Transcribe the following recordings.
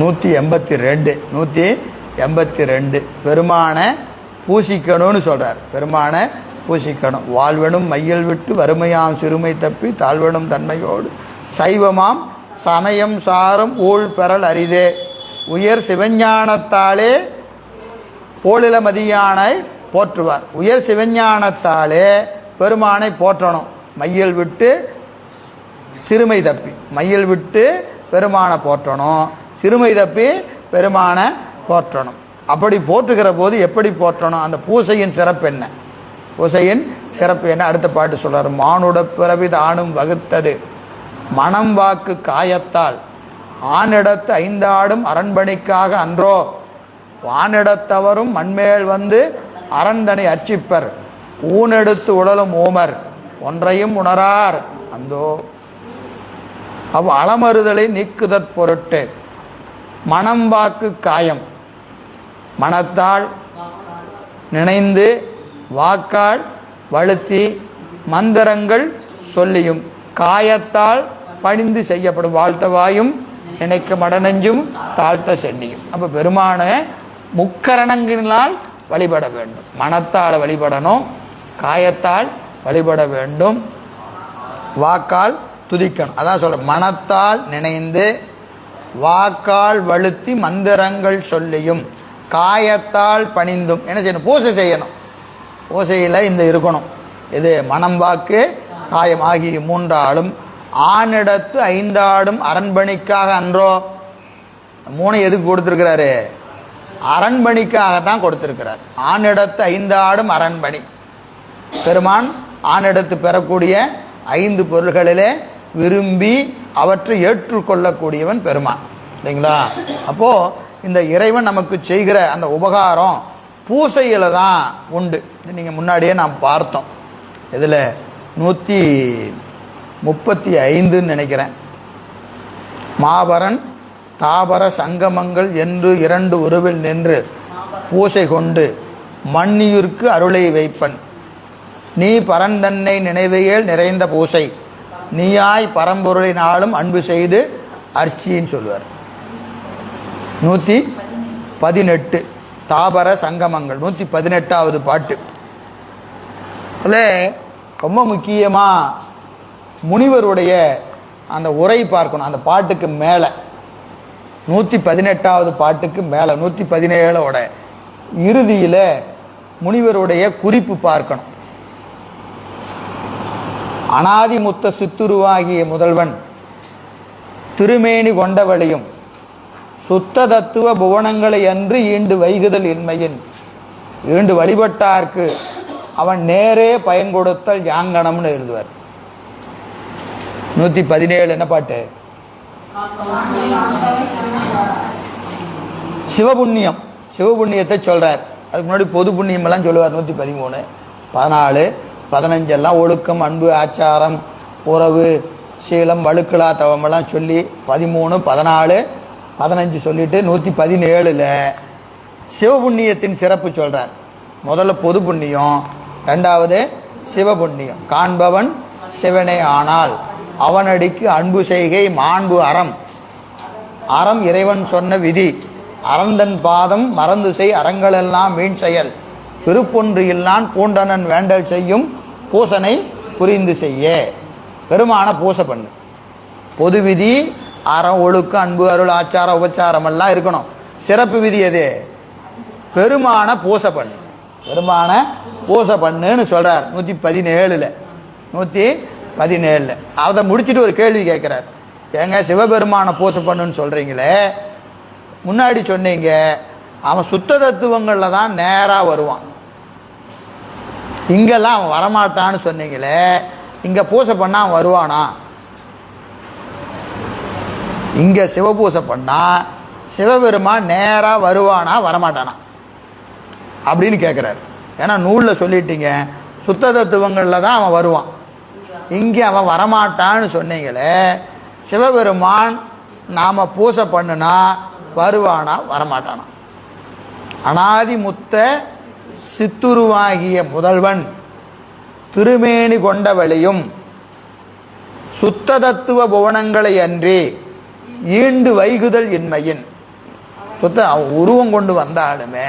நூற்றி எண்பத்தி ரெண்டு நூற்றி எண்பத்தி ரெண்டு. பெருமானை பூசிக்கணும்னு சொல்கிறார் பெருமானை பூசிக்கணும். வாழ்வனும் மையல் விட்டு வறுமையாம் சிறுமை தப்பி தாழ்வனும் தன்மையோடு சைவமாம் சமயம் சாரும் ஊழ் பெறல் அரிதே. உயர் சிவஞானத்தாலே போலிலமதியானை போற்றுவார். உயர் சிவஞானத்தாலே பெருமானை போற்றணும். மையல் விட்டு சிறுமை தப்பி. மையல் விட்டு பெருமானை போற்றணும். சிறுமை தப்பி பெருமானை போற்றணும். அப்படி போற்றுகிற போது எப்படி போற்றணும்? அந்த பூசையின் சிறப்பு என்ன? பூசையின் சிறப்பு என்ன? அடுத்த பாட்டு சொல்றாரு மானுட பிறவி தானும் வகுத்தது. மனம் வாக்கு காயத்தால். ஆணிடத்து ஐந்தாடும் அரண்மனைக்காக அன்றோ. வானிடத்தவரும் மண்மேல் வந்து அரண்தனை அர்ச்சிப்பர். ஊனெடுத்து உடலும் ஓமர். ஒன்றையும் உணரார். அந்தோ. அவ் அளமறுதலை நீக்குதற் பொருட்டு. மனம் வாக்கு காயம். மனத்தால் நினைந்து வாக்கால் வழுத்தி மந்திரங்கள் சொல்லியும். காயத்தால் பணிந்து செய்யப்படும் வாழ்த்தவாயும் நினைக்க மடனெஞ்சும் தாழ்த்த சென்னியும். அப்போ பெருமான முக்கரணங்களினால் வழிபட வேண்டும். மனத்தால் வழிபடணும் காயத்தால் வழிபட வேண்டும் வாக்கால் துதிக்கணும். அதான் சொல்கிறேன் மனத்தால் நினைந்து வாக்கால் வழுத்தி மந்திரங்கள் சொல்லியும் காயத்தால் பணிந்தும். என்ன செய்யணும்? பூசை செய்யணும். பூசையில் இந்த இருக்கணும். இது மனம் வாக்கு காயம் ஆகிய மூன்றாலும் ஆணிடத்து ஐந்தாடும் அரண்மனைக்காக அன்றோ. மூணு எதுக்கு கொடுத்துருக்கிறாரு? அரண்மனைக்காக தான் கொடுத்துருக்கிறார். ஆணிடத்து ஐந்தாடும் அரண்மனை. பெருமான் ஆணிடத்து பெறக்கூடிய ஐந்து பொருள்களிலே விரும்பி அவற்றை ஏற்றுக்கொள்ளக்கூடியவன் பெருமான். இல்லைங்களா? அப்போது இந்த இறைவன் நமக்கு செய்கிற அந்த உபகாரம் பூசையில் தான் உண்டு நீங்கள் முன்னாடியே நாம் பார்த்தோம். இதில் நூற்றி முப்பத்தி ஐந்துன்னு நினைக்கிறேன். மாபரன் தாபர சங்கமங்கள் என்று இரண்டு உருவில் நின்று பூசை கொண்டு மண்ணியூர்க்கு அருளை வைப்பன். நீ பரந்தன்னை நினைவையேல் நிறைந்த பூசை. நீயாய் பரம்பொருளினாலும் அன்பு செய்து அர்ச்சின்னு சொல்லுவார். நூற்றி பதினெட்டு தாபர சங்கமங்கள் நூற்றி பதினெட்டாவது பாட்டு. அதில் ரொம்ப முக்கியமாக முனிவருடைய அந்த உரை பார்க்கணும் அந்த பாட்டுக்கு மேலே. நூற்றி பதினெட்டாவது பாட்டுக்கு மேலே நூற்றி பதினேழோட இறுதியில் முனிவருடைய குறிப்பு பார்க்கணும். அனாதிமுத்த சித்துருவாகிய முதல்வன் திருமேனி கொண்டவளையும் சுத்த தத்துவ புவனங்களை அன்று ஈண்டு வைகுதல் இன்மையின். ஈண்டு வழிபட்டார்க்கு அவன் நேரே பயன் கொடுத்தல் யாங்கனம்னு எழுதுவார். நூற்றி பதினேழு என்ன பாட்டு? சிவபுண்ணியம். சிவபுண்ணியத்தை சொல்றார். அதுக்கு முன்னாடி பொது புண்ணியம் எல்லாம் சொல்லுவார் நூற்றி பதிமூணு. பதினாலு பதினஞ்செல்லாம் ஒழுக்கம் அன்பு ஆச்சாரம் உறவு சீலம் வழுக்கலா தவமெல்லாம் சொல்லி பதிமூணு பதினாலு பதினஞ்சு சொல்லிட்டு நூற்றி பதினேழில் சிவபுண்ணியத்தின் சிறப்பு சொல்கிறார் முதல்ல பொது புண்ணியம் ரெண்டாவது சிவபுண்ணியம். காண்பவன் சிவனே ஆனால் அவனடிக்கு அன்பு செய்கை மாண்பு அறம். அறம் இறைவன் சொன்ன விதி அறந்தன் பாதம் மறந்து செய் அறங்களெல்லாம் வீண் செயல். விருப்பொன்று இல்லான் பூண்டனன் வேண்டல் செய்யும் பூசனை புரிந்து செய்ய. பெருமான பூசை பண்ணு. பொது விதி அறம் ஒழுக்கம் அன்பு அருள் ஆச்சாரம் உபச்சாரம் எல்லாம் இருக்கணும். சிறப்பு விதி எது? பெருமான பூசை பண்ணு. பெருமான பூசை பண்ணுன்னு சொல்கிறார் நூற்றி பதினேழில். நூற்றி பதினேழில். அதை முடிச்சுட்டு ஒரு கேள்வி கேட்குறார். ஏங்க சிவபெருமான பூசை பண்ணுன்னு சொல்கிறீங்களே முன்னாடி சொன்னீங்க அவன் சுத்த தத்துவங்களில் தான் நேராக வருவான். இங்கெல்லாம் அவன் வரமாட்டான்னு சொன்னீங்களே இங்கே பூசை பண்ணால் அவன் வருவானா? இங்கே சிவபூசை பண்ணால் சிவபெருமான் நேராக வருவானா வரமாட்டானா? அப்படின்னு கேட்குறாரு ஏன்னா நூலில் சொல்லிட்டீங்க சுத்த தத்துவங்களில் தான் அவன் வருவான். இங்கே அவன் வரமாட்டான்னு சொன்னீங்களே சிவபெருமான் நாம் பூசை பண்ணுனா வருவானா வரமாட்டானா? அனாதி முத்த சித்துருவாகிய முதல்வன் திருமேனி கொண்டவழியும் சுத்த தத்துவ புவனங்களை அன்றி ஈண்டு வைகுதல் இன்மையின். சுத்த உருவம் கொண்டு வந்தாலுமே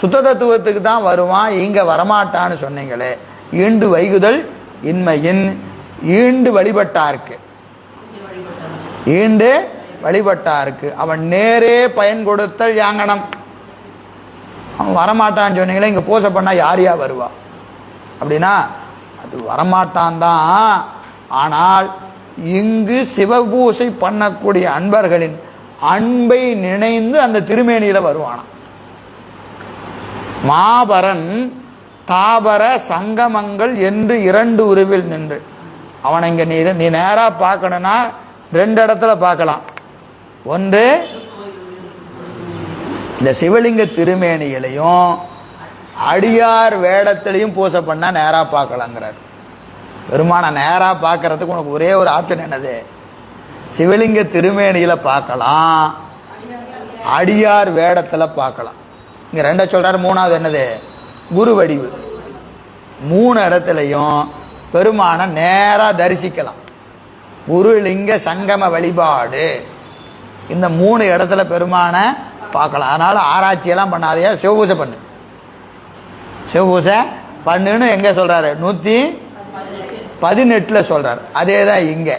சுத்த தத்துவத்துக்கு தான் வருவான் இங்கே வரமாட்டான்னு சொன்னீங்களே. ஈண்டு வைகுதல் இன்மையின் ஈண்டு வழிபட்டார்க்கு. ஈண்டு வழிபட்டாருக்கு. அவன் நேரே பயன் கொடுத்தல் யாங்கனம். அவன் வரமாட்டான்னு சொன்னீங்களே இங்கே பூசை பண்ணால் யார் யா வருவா? அப்படின்னா அது வரமாட்டான் தான் ஆனால் இங்கு சிவபூசை பண்ணக்கூடிய அன்பர்களின் அன்பை நினைந்து அந்த திருமேனியில் வருவானான் மாபரன் தாபர சங்கமங்கள் என்று இரண்டு உருவில் நின்று அவனை இங்கே நீ நீ நேராக பார்க்கணுன்னா ரெண்டு இடத்துல பார்க்கலாம். ஒன்று இந்த சிவலிங்க திருமேனியிலையும் அடியார் வேடத்திலையும் பூசை பண்ணால் நேராக பார்க்கலாங்கிறார். பெருமானை நேராக பார்க்கறதுக்கு உனக்கு ஒரே ஒரு ஆப்ஷன் என்னது? சிவலிங்க திருமேனியில் பார்க்கலாம். அடியார் வேடத்தில் பார்க்கலாம். இங்கே ரெண்ட சொல்கிறார் மூணாவது என்னது? குரு வடிவு. மூணு இடத்துலையும் பெருமான நேராக தரிசிக்கலாம். குருலிங்க சங்கம வழிபாடு. இந்த மூணு இடத்துல பெருமான பார்க்கலாம். அதனால் ஆராய்ச்சியெல்லாம் பண்ணாதையா சிவபூசை பண்ணு. சிவபூசை பண்ணுன்னு எங்கே சொல்கிறாரு நூற்றி பதினெட்டில் சொல்கிறார் அதே தான் இங்கே.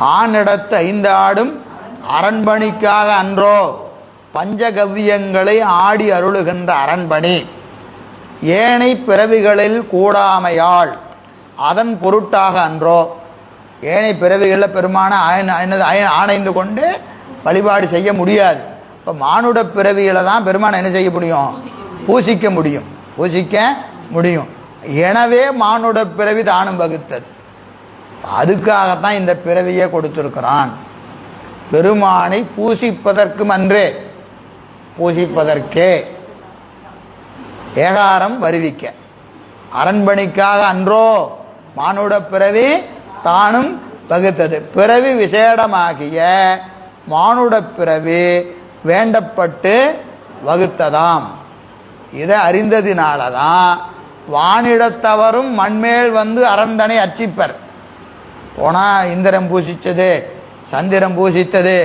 ஆணிடத்து ஐந்து ஆடும் அரண்மணிக்காக அன்றோ பஞ்சகவ்யங்களை ஆடி அருளுகின்ற அரண்மணி ஏனை பிறவிகளில் கூடாமையாள். அதன் பொருட்டாக அன்றோ. ஏனை பிறவிகளில் பெருமான ஆயன- என்னது ஆணைந்து கொண்டு வழிபாடு செய்ய முடியாது. இப்போ மானுட பிறவியில் தான் பெருமானை என்ன செய்ய முடியும்? பூசிக்க முடியும். பூசிக்க முடியும். எனவே மானுட பிறவி தானும் வகுத்தது. அதுக்காகத்தான் இந்த பிறவியை கொடுத்திருக்கிறான். பெருமானை பூசிப்பதற்கும் அன்றே பூசிப்பதற்கே ஏகாரம் வருவிக்க. அரண்மனைக்காக அன்றோ மானுட பிறவி தானும் வகுத்தது. பிறவி விசேடமாகிய மானுட பிறவி வேண்டப்பட்டு வகுத்ததாம். இதை அறிந்ததினால தான் வானிடத்தவரும் மண்மேல் வந்து அரந்தனை அர்ச்சிப்பர். போனா இந்திரம் பூசித்தது சந்திரம் பூசித்தது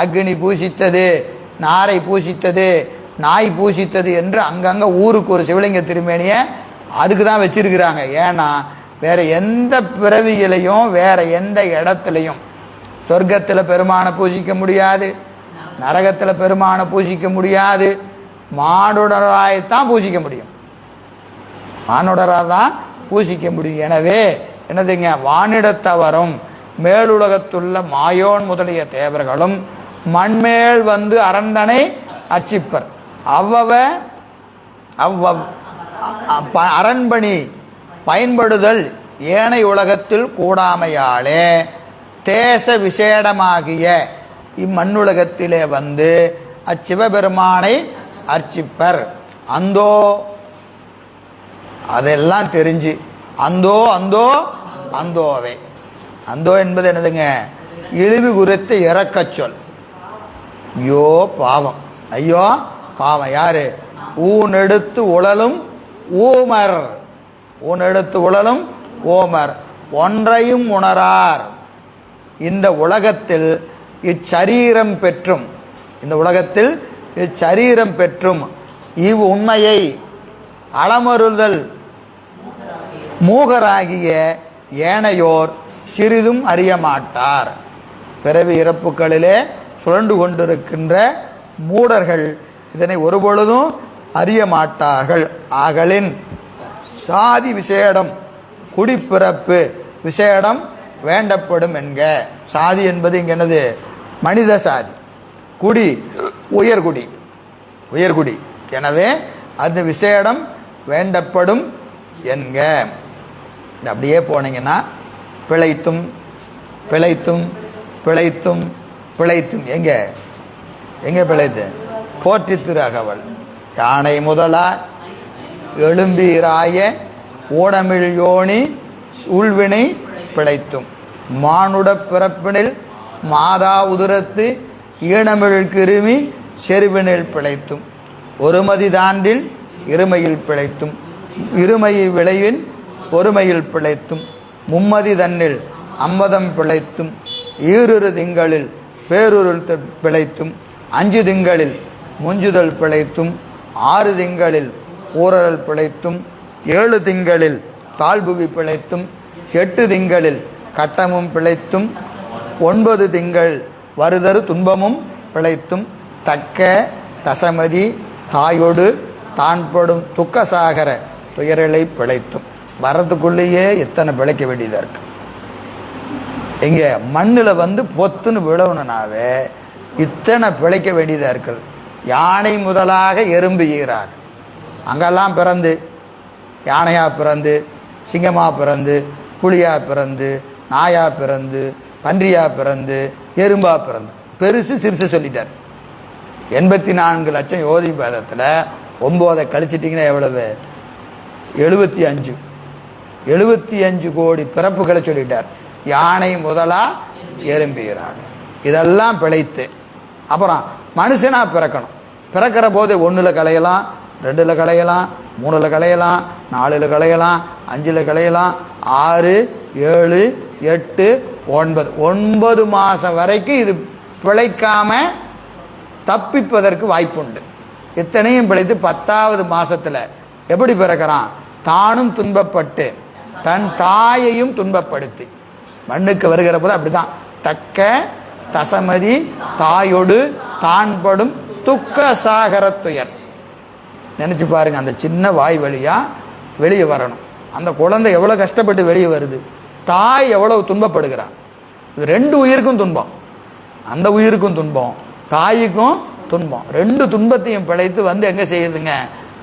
அக்னி பூசித்தது நாரை பூசித்தது நாய் பூசித்தது என்று அங்கங்கே ஊருக்கு ஒரு சிவலிங்க திருமேனியை அதுக்கு தான் வச்சிருக்கிறாங்க. ஏன்னா வேற எந்த பிறவியிலையும் வேற எந்த இடத்துலையும் சொர்க்கத்தில் பெருமானை பூசிக்க முடியாது. நரகத்தில் பெருமானை பூசிக்க முடியாது. மானுடராய்த்தான் பூசிக்க முடியும். மானுடராக தான் பூசிக்க முடியும். எனவே என்னதுங்க? வானிடத்தவரும் மேலுலகத்துள்ள மாயோன் முதலிய தேவர்களும் மண்மேல் வந்து அரந்தனை அச்சிப்பர் அவ்வவ அவ்வ அரண்பணி பயன்படுதல் ஏனை உலகத்தில் கூடாமையாலே. தேச விசேடமாகிய இம்மண்ணுலகத்திலே வந்து அச்சிவபெருமானை அர்ச்சிப்பர். அந்தோ அதெல்லாம் தெரிஞ்சு அந்தோ அந்தோ அந்தோவே. அந்தோ என்பது என்னதுங்க? இழிவு குறித்து இறக்க சொல். ஐயோ பாவம். ஐயோ பாவம். யாரு? ஊனெடுத்து உழலும் ஊமர். ஊன் எடுத்து உழலும் ஓமர் ஒன்றையும் உணரார். இந்த உலகத்தில் இச்சரீரம் பெற்றும். இந்த உலகத்தில் இச்சரீரம் பெற்றும். இவ் உண்மையை அளமருதல் மூகராகிய ஏனையோர் சிறிதும் அறிய மாட்டார் பிறவி இறப்புகளிலே சுழண்டு கொண்டிருக்கின்ற மூடர்கள் இதனை ஒருபொழுதும் அறிய மாட்டார்கள் ஆகலின் சாதி விசேடம் குடிப்பிறப்பு விசேடம் வேண்டப்படும் என்க. சாதி என்பது இங்கே என்னது மனித சாதி. குடி உயர்குடி உயர்குடி எனவே அந்த விசேடம் வேண்டப்படும் என்க. அப்படியே போனீங்கன்னா பிழைத்தும் பிழைத்தும் பிழைத்தும் பிழைத்தும். எங்க? எங்க பிழைத்து? போற்றி திருகவல் யானை முதலா எழும்பீராய ஊடமிழ் யோனி உள்வினை பிழைத்தும். மானுட பிறப்பினில் மாதா உதிரத்து ஈனமிழ் கிருமி செருவினில் பிழைத்தும். ஒருமதி தாண்டில் இருமையில் பிழைத்தும். இருமையை விளைவின் ஒருமையில் பிழைத்தும். மும்மதி தன்னில் அம்மதம் பிழைத்தும். ஈருரு திங்களில் பேருருள் பிழைத்தும். அஞ்சு திங்களில் முஞ்சுதல் பிழைத்தும். ஆறு திங்களில் ஊரல் பிழைத்தும். ஏழு திங்களில் தாழ்புவி பிழைத்தும். எட்டு திங்களில் கட்டமும் பிழைத்தும். ஒன்பது திங்கள் வருதரு துன்பமும் பிழைத்தும் தக்க தசமதி தாயோடு தான்படும் துக்கசாகர துயரலை பிழைத்தும். வரதுக்குள்ளேயே எத்தனை பிழைக்க வேண்டியதாக இருக்கு? இங்க மண்ணில் வந்து பொத்துன்னு விழணுனாவே இத்தனை பிழைக்க வேண்டியதாக இருக்குது யானை முதலாக எறும்பு ஈராக அங்கெல்லாம் பிறந்து யானையாக பிறந்து சிங்கமாக பிறந்து புளியாக பிறந்து நாயா பிறந்து பன்றியா பிறந்து எறும்பா பிறந்து. பெருசு சிறுசு சொல்லிட்டார். எண்பத்தி நான்கு லட்சம் யோதி பேதத்தில் ஒம்போதை கழிச்சிட்டிங்கன்னா எவ்வளவு? எழுபத்தி அஞ்சு. எழுபத்தி அஞ்சு கோடி பிறப்புகளை சொல்லிட்டார். யானை முதலா எறும்புகிறார் இதெல்லாம் பிழைத்து. அப்புறம் மனுஷனா பிறக்கணும். பிறக்கிற போது ஒன்றில் களையலாம் ரெண்டில் களையலாம் மூணில் களையலாம் நாலில் களையலாம் அஞ்சில் களையலாம் ஆறு ஏழு எட்டு ஒன்பது ஒன்பது மாதம் வரைக்கும் இது பிழைக்காம தப்பிப்பதற்கு வாய்ப்புண்டு. இத்தனையும் பிழைத்து பத்தாவது மாதத்தில் எப்படி பிறக்கிறான்? தானும் துன்பப்பட்டு தன் தாயையும் துன்பப்படுத்தி. மண்ணுக்கு வருகிற போது அப்படிதான். தக்க தசமதி தாயொடு தான்படும் துக்க சாகர துயர் நினைச்சு பாருங்க அந்த சின்ன வாய் வழியா வெளியே வரணும். அந்த குழந்தை எவ்வளோ கஷ்டப்பட்டு வெளியே வருது? தாய் எவ்வளவு துன்பப்படுகிறான் இது ரெண்டு உயிருக்கும் துன்பம். அந்த உயிருக்கும் துன்பம் தாய்க்கும் துன்பம். ரெண்டு துன்பத்தையும் பிழைத்து வந்து எங்க செய்யுதுங்க?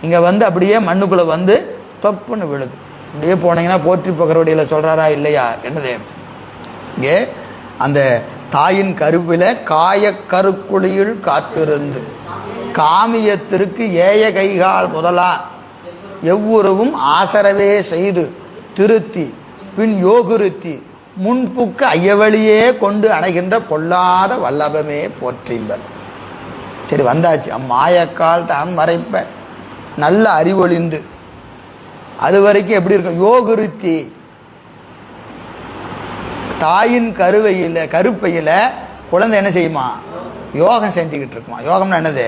இங்க வந்து அப்படியே மண்ணுக்குள்ள வந்து தொப்புன்னு விழுது. அப்படியே போனீங்கன்னா போற்றி பகரவடியில் சொல்றாரா இல்லையா? என்னது? இங்கே அந்த தாயின் கருவில காய கருக்குழியில் காத்திருந்து காமியத்திற்கு ஏய கைகால் முதலா. எவ்வுறவும் ஆசரவே செய்து திருத்தி பின் யோகுருத்தி முன்புக்கு ஐயவழியே கொண்டு அணைகின்ற பொல்லாத வல்லபமே போற்றின்பர். சரி வந்தாச்சு. அம்மாயக்கால் தான் மறைப்ப. நல்ல அறிவொளிந்து அது வரைக்கும் எப்படி இருக்கும்? யோகுருத்தி தாயின் கருவையில் கருப்பையில் குழந்தை என்ன செய்யுமா? யோகம் செஞ்சுக்கிட்டு இருக்குமா? யோகம்னா என்னது?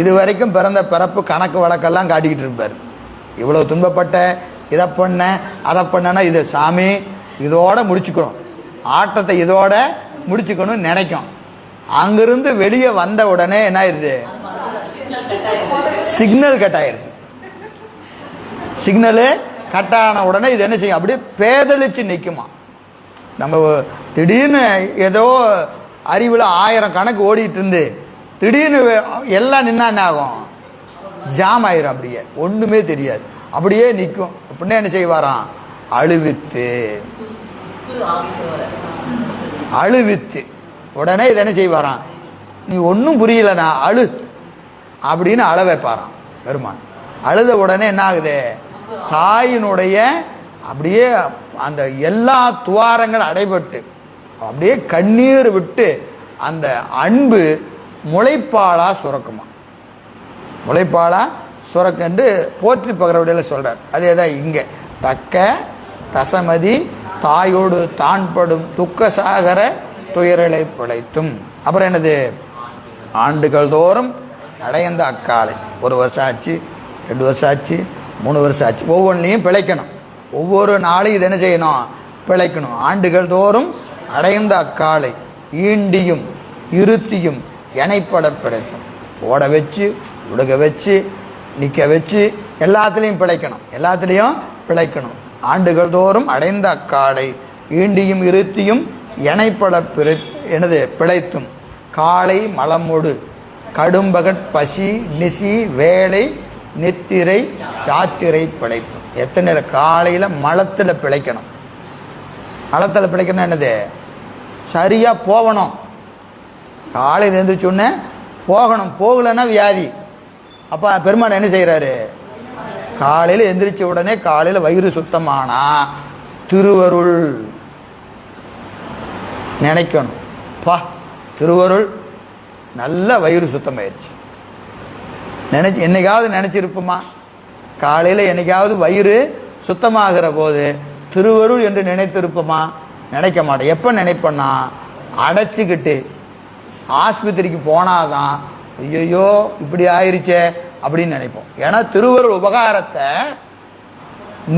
இது வரைக்கும் பிறந்த பிறப்பு கணக்கு வழக்கெல்லாம் காட்டிக்கிட்டு இருப்பார். இவ்வளோ துன்பப்பட்ட இதை பண்ண அதை பண்ணனா இது சாமி இதோட முடிச்சுக்கிறோம் ஆட்டத்தை இதோட முடிச்சுக்கணும்னு நினைக்கும். அங்கிருந்து வெளியே வந்த உடனே என்ன ஆயிருது? சிக்னல் கட் ஆயிருது. சிக்னலு கட் ஆன உடனே இது என்ன செய்யும்? அப்படியே பேதளிச்சு நிற்குமா நம்ம திடீர்னு ஏதோ அறிவில் ஆயிரம் கணக்கு ஓடிட்டு இருந்து திடீர்னு எல்லாம் நின்னா என்ன ஆகும்? ஜாம் ஆயிரும் அப்படியே. ஒன்றுமே தெரியாது. அப்படியே நிற்கும் அப்படின்னா என்ன செய்வாராம்? அழுவித்து. அழுவித்து. உடனே இதை என்ன செய்வாராம்? நீ ஒன்றும் புரியலண்ணா அழு அப்படின்னு அழ வைப்பாராம் பெருமான். அழுத உடனே என்ன ஆகுது? தாயினுடைய அப்படியே அந்த எல்லா துவாரங்கள் அடைபட்டு அப்படியே கண்ணீர் விட்டு அந்த அன்பு முளைப்பாலா சுரக்குமா? முளைப்பாலா சுரக்கன்று போற்றி பகரவடியில் சொல்கிறார் அதே தான் இங்கே. தக்க தசமதி தாயோடு தான்படும் துக்க சாகர துயரலை பிழைத்தும். அப்புறம் என்னது? ஆண்டுகள் தோறும் அடையந்த அக்காலை. ஒரு வருஷம் ஆச்சு ரெண்டு வருஷம் ஆச்சு மூணு வருஷம் ஆச்சு. ஒவ்வொன்றையும் பிழைக்கணும். ஒவ்வொரு நாளும் இது என்ன செய்யணும்? பிழைக்கணும். ஆண்டுகள் தோறும் அடைந்த அக்காலை ஈண்டியும் இருத்தியும் இணைப்பட பிழைக்கும் ஓட வச்சு உடுக வச்சு நிற்க வச்சு எல்லாத்துலேயும் பிழைக்கணும். எல்லாத்துலேயும் பிழைக்கணும். ஆண்டுகள் தோறும் அடைந்த அக்காடை ஈண்டியும் இருத்தியும் இணைப்பட பிழை எனது பிழைத்தும். காலை மலமொடு கடும்பகட் பசி நிசி வேலை நித்திரை யாத்திரை பிழைத்தும். எத்தனை காலையில் மலத்தில் பிழைக்கணும். மலத்தில் பிழைக்கணும் என்னது? சரியாக போகணும். காலையில் எழுந்திரிச்சோன்னே போகணும். போகலைன்னா வியாதி. அப்போ பெருமான் என்ன செய்கிறாரு காலையில் எந்திரிச்ச உடனே காலையில் வயிறு சுத்தமானா திருவருள் நினைக்கணும். பா திருவருள் நல்ல வயிறு சுத்தமாயிருச்சு. நினைச்சு என்னைக்காவது நினைச்சிருப்போமா? காலையில் என்னைக்காவது வயிறு சுத்தமாகிற போது திருவருள் என்று நினைத்திருப்போமா? நினைக்க மாட்டோம் எப்போ நினைப்போன்னா அடைச்சிக்கிட்டு ஆஸ்பத்திரிக்கு போனாதான் ஐயோ இப்படி ஆயிருச்சே அப்படின்னு நினைப்போம். ஏன்னா திருவருள் உபகாரத்தை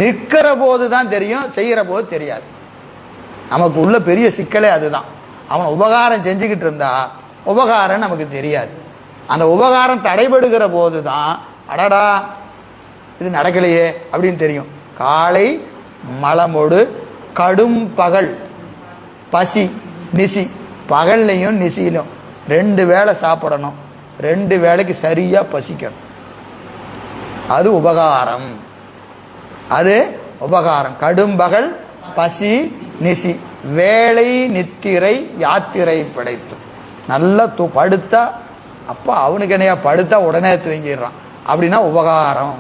நிற்கிற போது தான் தெரியும் செய்கிற போது தெரியாது. நமக்கு உள்ள பெரிய சிக்கலே அதுதான். அவன் உபகாரம் செஞ்சுக்கிட்டு இருந்தா உபகாரம் நமக்கு தெரியாது. அந்த உபகாரம் தடைபடுகிற போது தான் அடடா இது நடக்கலையே அப்படின்னு தெரியும். காலை மலமோடு கடும் பகல் பசி நிசி பகல்லையும் நிசியிலும் ரெண்டு வேளை சாப்பிடணும். ரெண்டு வேளைக்கு சரியாக பசிக்கணும். அது உபகாரம். அது உபகாரம். கடும்பகல் பசி நிசி. வேலை நித்திரை யாத்திரை படைத்து நல்லா தூ படுத்தா அப்பா அவனுக்கு என்னையா படுத்தா உடனே தூங்கிடுறான். அப்படின்னா உபகாரம்.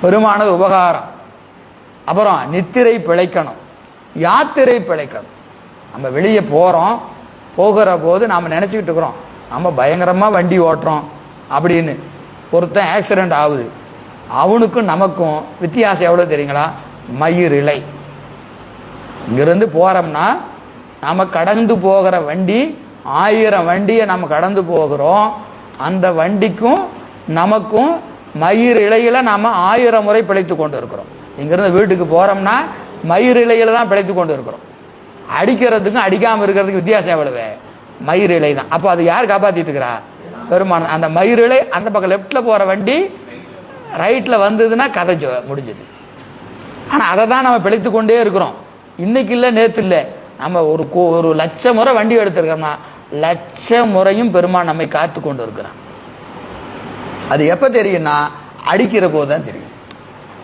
பெருமானது உபகாரம். அப்புறம் நித்திரை பிழைக்கணும். யாத்திரை பிழைக்கணும். நம்ம வெளியே போகிறோம் போகிற போது நாம் நினச்சிக்கிட்டு இருக்கிறோம். நம்ம பயங்கரமாக வண்டி ஓட்டுறோம். அப்படின்னு. ஒருத்தன் ஆக்சிடெண்ட் ஆகுது. அவனுக்கும் நமக்கும் வித்தியாசம் எவ்வளோ தெரியுங்களா? மயிர் இலை. இங்கிருந்து போகிறோம்னா நம்ம கடந்து போகிற வண்டி ஆயிரம் வண்டியை நம்ம கடந்து போகிறோம். அந்த வண்டிக்கும் நமக்கும் மயிர் இலையில் நாம் ஆயிரம் முறை பிழைத்து கொண்டு இருக்கிறோம் இங்கிருந்து வீட்டுக்கு போகிறோம்னா மயிர் இலையில் தான் பிழைத்து கொண்டு இருக்கிறோம் அடிக்கிறதுக்கும் அடிக்காமல் இருக்கிறதுக்கு வித்தியாசம் எவ்வளவு? மயிர் இலை தான். அப்போ அது யார் காப்பாற்றிட்டு இருக்கிறா பெருமானம் அந்த மயிர் அந்த பக்கம் லெஃப்டில் போகிற வண்டி ரைட்டில் வந்ததுன்னா கதை ஜோ- முடிஞ்சது. ஆனால் அதை தான் நம்ம பிழைத்து கொண்டே இருக்கிறோம். இன்னைக்கு இல்லை நேற்று இல்லை. நம்ம ஒரு கோ- ஒரு லட்ச முறை வண்டி எடுத்திருக்கோம்னா லட்ச முறையும் பெருமான் நம்மை காத்து கொண்டு இருக்கிறான். அது எப்போ தெரியும்னா அடிக்கிற போது தான் தெரியும்.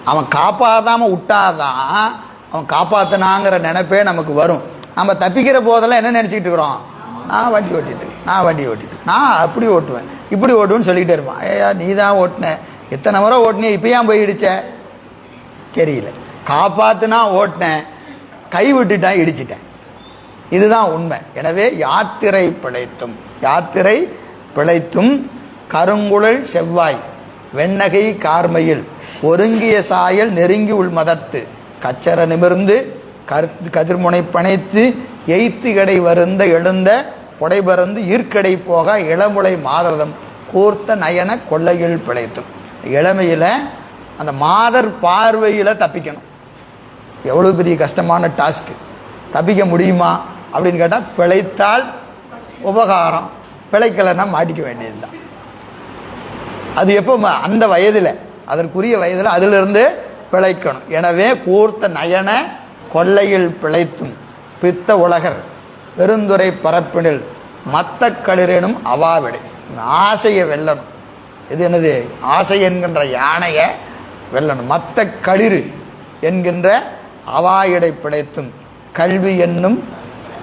அவன் காப்பாற்றாம விட்டாதான் அவன் காப்பாத்தினாங்கிற நினைப்பே நமக்கு வரும். நம்ம தப்பிக்கிற போதெல்லாம் என்ன நினச்சிக்கிட்டு இருக்கிறோம்? நான் வண்டி ஓட்டிட்டு நான் வண்டி ஓட்டிட்டு. நான் அப்படி ஓட்டுவேன். இப்படி ஓட்டுவேன்னு சொல்லிக்கிட்டே இருப்பான். ஏயா நீ தான் ஓட்டின. எத்தனை முறை ஓட்டினே இப்போ ஏன் போய் இடிச்ச தெரியல. காப்பாத்துனா ஓட்டினேன். கை விட்டுட்டேன் இடிச்சிட்டேன். இதுதான் உண்மை. எனவே யாத்திரை பிழைத்தும் யாத்திரை பிழைத்தும் கருங்குழல் செவ்வாய் வெண்ணகை கார்மையில் ஒருங்கிய சாயல் நெருங்கி உள் மதத்து கச்சர நிமிர்ந்து கரு கதிர்முனை பனைத்து எய்த்து கடை வருந்த எழுந்த புடைபறந்து ஈர்க்கடை போக இளமுலை மாதரதம் கூர்த்த நயன கொள்ளையில் பிழைத்தும். இளமையில் அந்த மாதர் பார்வையில் தப்பிக்கணும். எவ்வளோ பெரிய கஷ்டமான டாஸ்க்கு தப்பிக்க முடியுமா? அப்படின்னு கேட்டால் பிழைத்தால் உபகாரம். பிழைக்கலைன்னா மாட்டிக்க வேண்டியதுதான். அது எப்போ ம- அந்த வயதில் அதற்குரிய வயதில் அதிலிருந்து பிழைக்கணும். எனவே கூர்த்த நயன கொள்ளையில் பிழைத்தும் பித்த உலகர். பெருந்துரை பரப்பினில் மத்த களிரெனும் அவாவிடை. ஆசையை வெல்லணும். இது என்னது? ஆசை என்கின்ற யானையை வெல்லணும். மத்த களிறு என்கின்ற அவாயிடை பிழைத்தும் கல்வி என்னும்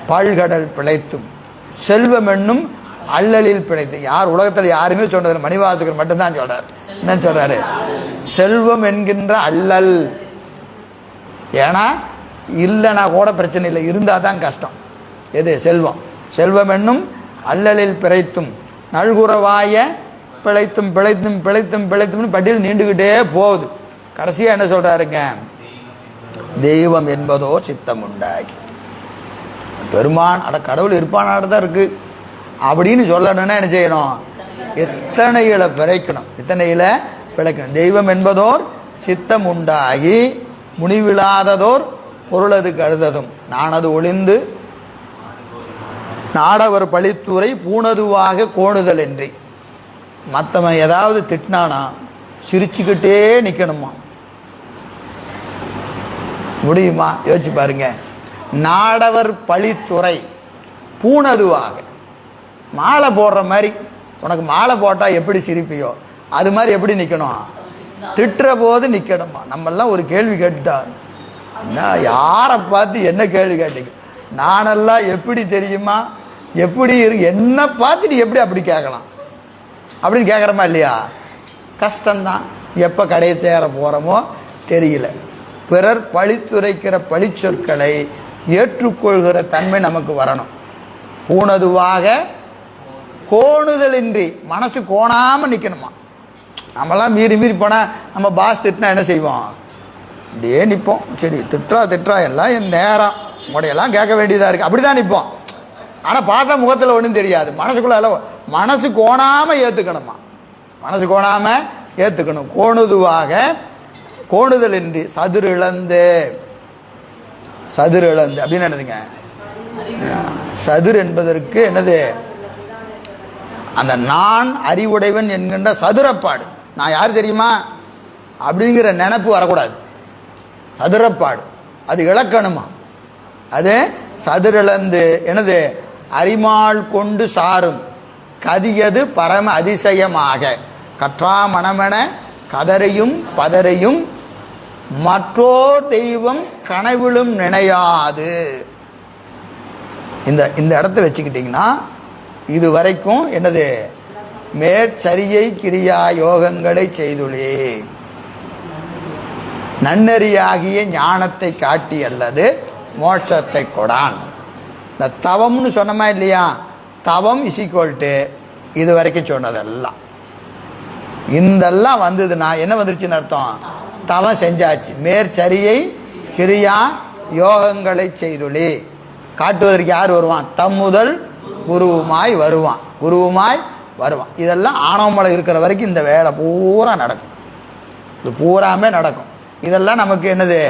பாழ்கடல் பிழைத்தும் செல்வம் என்னும் அல்லலில் பிழைத்து யார் உலகத்தில் யாருமே சொன்னது மணிவாசகர் மட்டும்தான் சொல்றார். என்ன சொல்றாரு? செல்வம் என்கின்ற அல்லல். ஏன்னா இல்லைனா கூட பிரச்சனை இல்லை. இருந்தால் தான் கஷ்டம். எது? செல்வம். செல்வம் என்னும் அல்லலில் பிழைத்தும் நல்குறவாய பிழைத்தும் பிழைத்தும் பிழைத்தும் பிழைத்தும்னு பட்டியல் நீண்டுக்கிட்டே போகுது. கடைசியாக என்ன சொல்கிறாருங்க தெய்வம் என்பதோ சித்தம் உண்டாகி பெருமான் அட கடவுள் இருப்பானாக தான் இருக்குது அப்படின்னு சொல்லணும்னா என்ன செய்யணும்? எத்தனையில பிழைக்கணும்? எத்தனையில பிழைக்கணும்? தெய்வம் என்பதோர் சித்தம் உண்டாகி முனிவிழாததோர் பொருளது கருததும். நானது ஒளிந்து நாடவர் பழித்துறை பூணதுவாக கோணுதல் என்றி. மற்றவன் ஏதாவது திட்டினானா சிரிச்சுக்கிட்டே நிற்கணுமா முடியுமா? யோசிச்சு பாருங்க. நாடவர் பழித்துறை பூணதுவாக. மாலை போடுற மாதிரி. உனக்கு மாலை போட்டால் எப்படி சிரிப்பியோ? அது மாதிரி எப்படி நிற்கணும் திட்டுற போது நிற்கணுமா நம்மெல்லாம் ஒரு கேள்வி கேட்டுட்டா நான் யாரை பார்த்து என்ன கேள்வி கேட்டீங்க? நானெல்லாம் எப்படி தெரியுமா? எப்படி இரு என்ன பார்த்து நீ எப்படி அப்படி கேட்கலாம்? அப்படின்னு கேட்குறோமா இல்லையா? கஷ்டம்தான். எப்போ கடையை தேர போகிறோமோ தெரியல. பிறர் பழித்துரைக்கிற பழிச்சொற்களை ஏற்றுக்கொள்கிற தன்மை நமக்கு வரணும். பூனதுவாக கோணுதலின்றி மனசு கோணாமல் நிற்கணுமா நம்மலாம் மீறி மீறி போனால் நம்ம பாஸ் திட்டினா என்ன செய்வோம்? அப்படியே நிற்போம் சரி திட்டுறா திட்டுறா எல்லாம் என் நேரம். உடையெல்லாம் கேட்க வேண்டியதாக இருக்குது அப்படி தான் நிற்போம் ஆனால் பார்த்தா முகத்தில் ஒன்றும் தெரியாது. மனசுக்குள்ள எல்லாம் மனசு கோணாமல் ஏற்றுக்கணுமா மனசு கோணாமல் ஏற்றுக்கணும் கோணுதுவாக கோணுதல் இன்றி சதுர் இழந்து சதுர் இழந்து அப்படின்னு என்னதுங்க? சதுர் என்பதற்கு என்னது? அந்த நான் அறிவுடைவன் என்கின்ற சதுரப்பாடு. நான் யார் தெரியுமா? அப்படிங்கிற நினப்பு வரக்கூடாது. சதுரப்பாடு. அது இழக்கணுமா? அது சதுரிழந்து என்னது? அரிமாள் கொண்டு சாரும். கதியது பரம அதிசயமாக. கற்றா மணமென கதறையும் பதறையும் மற்றோர் தெய்வம் கனவிலும் நினையாது. இந்த இந்த இடத்த வச்சுக்கிட்டிங்கன்னா இது வரைக்கும் என்னது? மேற்சரியை கிரியா யோகங்களை செய்துளே. நன்னறியாகிய ஞானத்தை காட்டி அல்லது மோட்சத்தை கொடான். இந்த தவம்னு சொன்னமா இல்லையா? தவம் இசிக்கோல்ட்டு இது வரைக்கும் சொன்னதெல்லாம். இந்தெல்லாம் வந்ததுன்னா என்ன வந்துருச்சுன்னு அர்த்தம்? தவம் செஞ்சாச்சு. மேற்சரியை கிரியா யோகங்களை செய்துளே. காட்டுவதற்கு யார் வருவான்? தம் முதல் குருவுமாய் வருவான். குருவுமாய் வருவான். இதெல்லாம் ஆணவமலை இருக்கிற வரைக்கும் இந்த வேலை பூரா நடக்கும். இது பூராமே நடக்கும். இதெல்லாம் நமக்கு என்னது?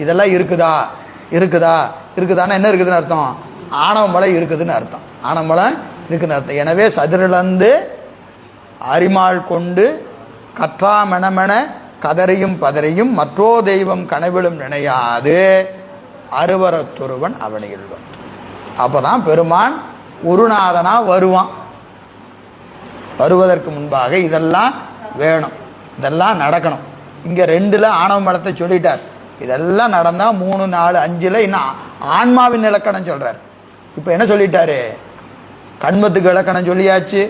இதெல்லாம் இருக்குதா? இருக்குதா? இருக்குதான்னா என்ன இருக்குதுன்னு அர்த்தம்? ஆணவமலை இருக்குதுன்னு அர்த்தம். ஆணவமலை இருக்குதுன்னு அர்த்தம். எனவே சதுரிழந்து அரிமாள் கொண்டு கற்றா கதறியும் பதறியும் மற்றோ தெய்வம் கனவிலும் நினையாது. அருவரத்துருவன் அவனியில் அப்போ தான் பெருமான் உருநாதனாக வருவான். வருவதற்கு முன்பாக இதெல்லாம் வேணும். இதெல்லாம் நடக்கணும். இங்கே ரெண்டில் ஆணவ மலத்தை சொல்லிட்டார். இதெல்லாம் நடந்தால் மூணு நாலு அஞ்சில் இன்னும் ஆன்மாவின் இலக்கணம் சொல்கிறார் இப்போ என்ன சொல்லிட்டாரு? கண்மத்துக்கு இலக்கணம் சொல்லியாச்சு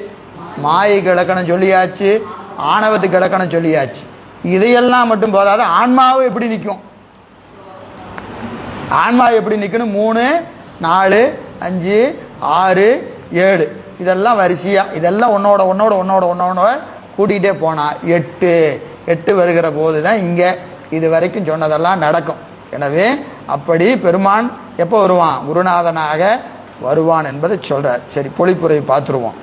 மாயைக்கு இலக்கணம் சொல்லியாச்சு ஆணவத்துக்கு இலக்கணம் சொல்லியாச்சு. இதையெல்லாம் மட்டும் போதாது ஆன்மாவும் எப்படி நிற்கும் ஆன்மா எப்படி நிற்கணும் மூணு நாலு அஞ்சு ஆறு ஏழு. இதெல்லாம் வரிசையாக இதெல்லாம் ஒன்னோட ஒன்னோட ஒன்னோட ஒன்னோட கூட்டிகிட்டே போனால் எட்டு. எட்டு வருகிற போது தான் இங்கே இது வரைக்கும் சொன்னதெல்லாம் நடக்கும். எனவே அப்படி பெருமான் எப்போ வருவான்? குருநாதனாக வருவான் என்பதை சொல்கிறார் சரி பொழிப்புரை பார்த்துருவோம்.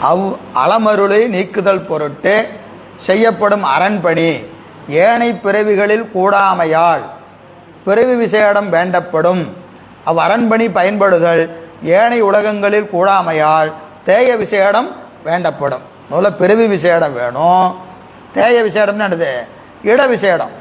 அவ் அலமருளை நீக்குதல் பொருட்டு செய்யப்படும் அரண்பணி ஏனை பிறவிகளில் கூடாமையால் பிறவி விசேடம் வேண்டப்படும். அவ் அரண்பணி பயன்படுதல் ஏனை உலகங்களில் கூடாமையால் தேய விசேடம் வேண்டப்படும். முதல்ல பிறவி விசேடம் வேணும். தேய விசேடம்னு என்னது? இட விசேடம்.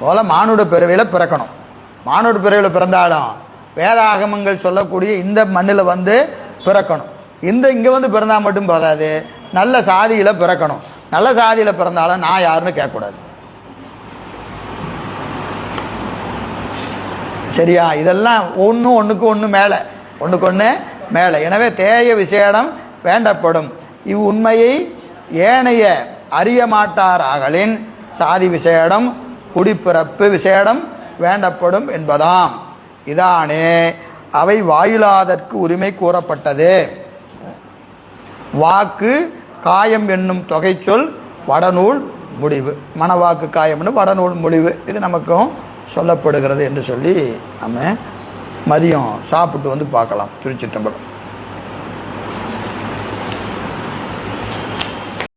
முதல்ல மானுட பிறவியில் பிறக்கணும். மானுட பிறவியில் பிறந்தாலும் வேதாகமங்கள் சொல்லக்கூடிய இந்த மண்ணில் வந்து பிறக்கணும். இந்த இங்கே வந்து பிறந்தால் மட்டும் போதாது. நல்ல சாதியில் பிறக்கணும். நல்ல சாதியில் பிறந்தாலும் நான் யாருன்னு கேட்கக்கூடாது. சரியா? இதெல்லாம் ஒன்று ஒன்றுக்கு ஒன்று மேலே. ஒன்றுக்கு ஒன்று மேலே. எனவே தேய விசேடம் வேண்டப்படும். இவ் உண்மையை ஏனைய அறிய மாட்டாராகலின் சாதி விசேடம் குடிப்பிறப்பு விசேடம் வேண்டப்படும் என்பதாம். இதானே அவை வாயிலாதற்கு உரிமை கூறப்பட்டது வாக்கு காயம் என்னும் தொகைச்சொல் வடநூல் முடிவு. மனவாக்கு காயம்னு வடநூல் முடிவு. இது நமக்கும் சொல்லப்படுகிறது என்று சொல்லி நம்ம மதியம் சாப்பிட்டு வந்து பார்க்கலாம். திருச்சிட்டம்பலம்